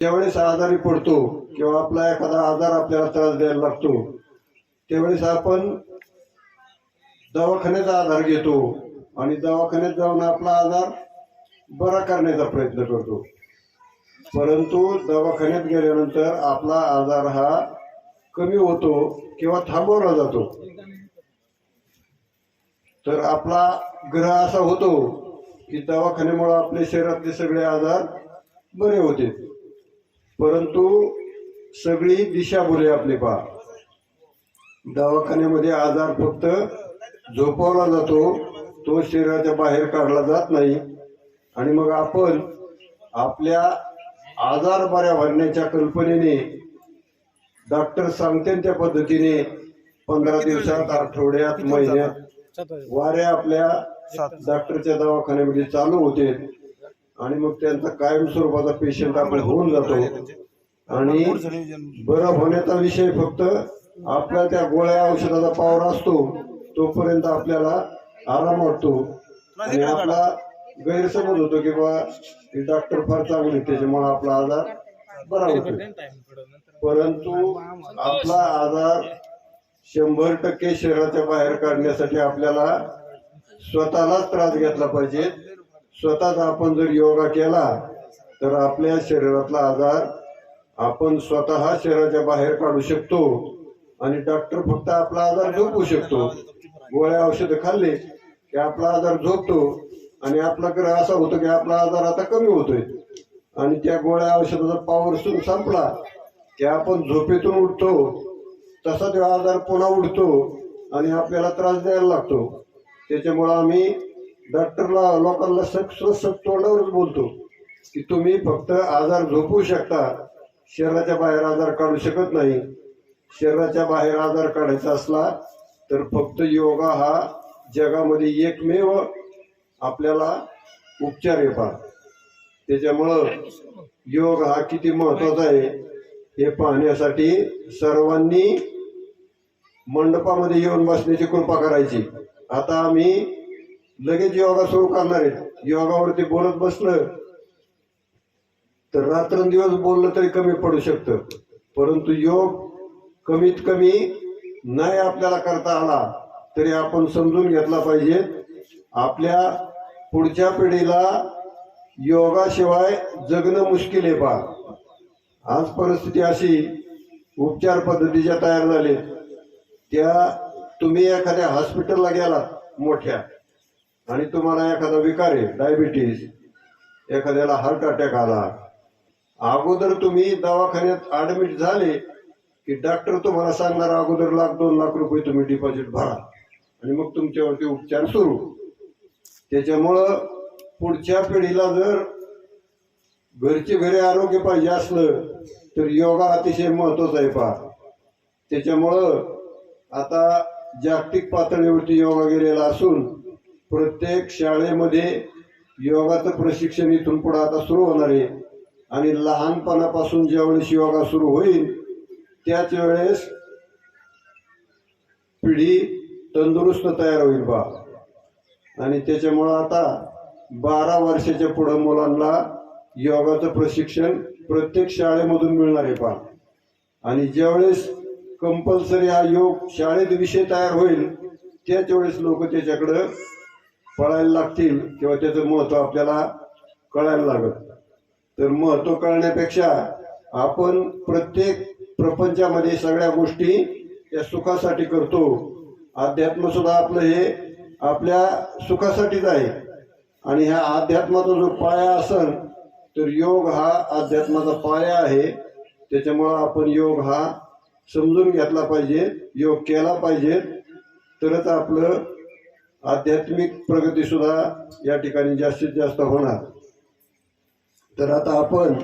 ज्यावेळेस आजारी पडतो किंवा आपला एखादा आजार आपल्याला त्रास द्यायला लागतो त्यावेळेस आपण दवाखान्याचा आधार घेतो आणि दवाखान्यात जाऊन आपला आजार बरा करण्याचा प्रयत्न करतो. परंतु दवाखान्यात गेल्यानंतर आपला आजार हा कमी होतो किंवा थांबवला जातो. तर आपला ग्रह असा होतो की दवाखान्यामुळे आपल्या शरीरातले सगळे आजार बरे होते. परंतु सगळी दिशाभुले आपली पा दवाखान्यामध्ये आजार फक्त झोपवला जातो तो शरीराच्या बाहेर काढला जात नाही. आणि मग आपण आपल्या आजार बऱ्या भरण्याच्या कल्पनेने डॉक्टर सांगते त्या पद्धतीने पंधरा दिवसात आठवड्यात महिन्यात वाऱ्या आपल्या डॉक्टरच्या दवाखान्यामध्ये चालू होते. आणि मग त्यांचा कायम स्वरूपाचा पेशंट आपण होऊन जातो. आणि बरं होण्याचा विषय फक्त आपल्या त्या गोळ्या औषधाचा पावर असतो तोपर्यंत आपल्याला आराम वाटतो. आणि आपला गैरसमज होतो की बा हे डॉक्टर फार चांगले त्याच्यामुळे आपला आजार बरा होतो. परंतु आपला आजार शंभर टक्के शरीराच्या बाहेर काढण्यासाठी आपल्याला स्वतःलाच त्रास घेतला पाहिजे. स्वतःच आपण जर योगा केला तर आपल्या शरीरातला आजार आपण स्वतः शरीराच्या बाहेर काढू शकतो आणि डॉक्टर फक्त आपला आजार झोपू शकतो. गोळ्या औषधं खाल्ले की आपला आजार झोपतो आणि आपला ग्रह असा होतो की आपला आजार आता कमी होतोय. आणि त्या गोळ्या औषधाचा पॉवर संपला की आपण झोपेतून उठतो तसा तो आजार पुन्हा उठतो आणि आपल्याला त्रास द्यायला लागतो. त्याच्यामुळं आम्ही डॉक्टरला लोकांना सक सक तोंडावरच बोलतो की तुम्ही फक्त आजार झोपू शकता. शरीराच्या बाहेर आजार काढू शकत नाही. शरीराच्या बाहेर आजार काढायचा असला तर फक्त योगा हा जगामध्ये एकमेव आपल्याला उपचार आहे त्याच्यामुळं योग हा किती महत्त्वाचा आहे हे पाहण्यासाठी सर्वांनी मंडपामध्ये येऊन बसण्याची कृपा करायची. आता आम्ही लगेच योगा सुरू करणार आहे. योगावरती बोलत बसलं तर रात्रंदिवस बोललं तरी कमी पडू शकतं. परंतु योग कमीत कमी नाही आपल्याला करता आला तरी आपण समजून घेतला पाहिजे आपल्या पुढच्या पिढीला योगाशिवाय जगणं मुश्किल आहे बा आज परिस्थिती अशी उपचार पद्धतीच्या तयार झाले. त्या तुम्ही एखाद्या हॉस्पिटलला गेलात मोठ्या. आणि तुम्हाला एखादा विकार आहे डायबिटीस एखाद्याला हार्ट अटॅक आला अगोदर तुम्ही दवाखान्यात ऍडमिट झाले की डॉक्टर तुम्हाला सांगणार अगोदर लाख दोन लाख रुपये तुम्ही डिपॉझिट भरा. आणि मग तुमच्यावरती उपचार सुरू. त्याच्यामुळं पुढच्या पिढीला जर घरचे घरी आरोग्य पाहिजे असलं तर योगा अतिशय महत्त्वाचा आहे पहा. त्याच्यामुळं आता जागतिक पातळीवरती योगा गेलेला असून प्रत्येक शाळेमध्ये योगाचं प्रशिक्षण इथून पुढं आता सुरू होणार आहे. आणि लहानपणापासून ज्यावेळेस योगा सुरू होईल त्याच वेळेस पिढी तंदुरुस्त तयार होईल बा. आणि त्याच्यामुळं आता बारा वर्षाच्या पुढं मुलांना योगाचं प्रशिक्षण प्रत्येक शाळेमधून मिळणार आहे पा आणि ज्यावेळेस कंपल्सरी हा योग शाळेत विषय तयार होईल त्याच वेळेस लोक त्याच्याकडं पळायला लागतील किंवा त्याचं महत्त्व आपल्याला कळायला लागत तर महत्त्व कळण्यापेक्षा आपण प्रत्येक प्रपंचामध्ये सगळ्या गोष्टी या सुखासाठी करतो. अध्यात्म सुद्धा आपलं हे आपल्या सुखासाठीच आहे. आणि ह्या अध्यात्माचा जो पाया असेल तर योग हा अध्यात्माचा पाया आहे. त्याच्यामुळं आपण योग हा समजून घेतला पाहिजे योग केला पाहिजे. तरच आपलं आध्यात्मिक प्रगतीसुद्धा या ठिकाणी जास्तीत जास्त होणार. तर आता आपण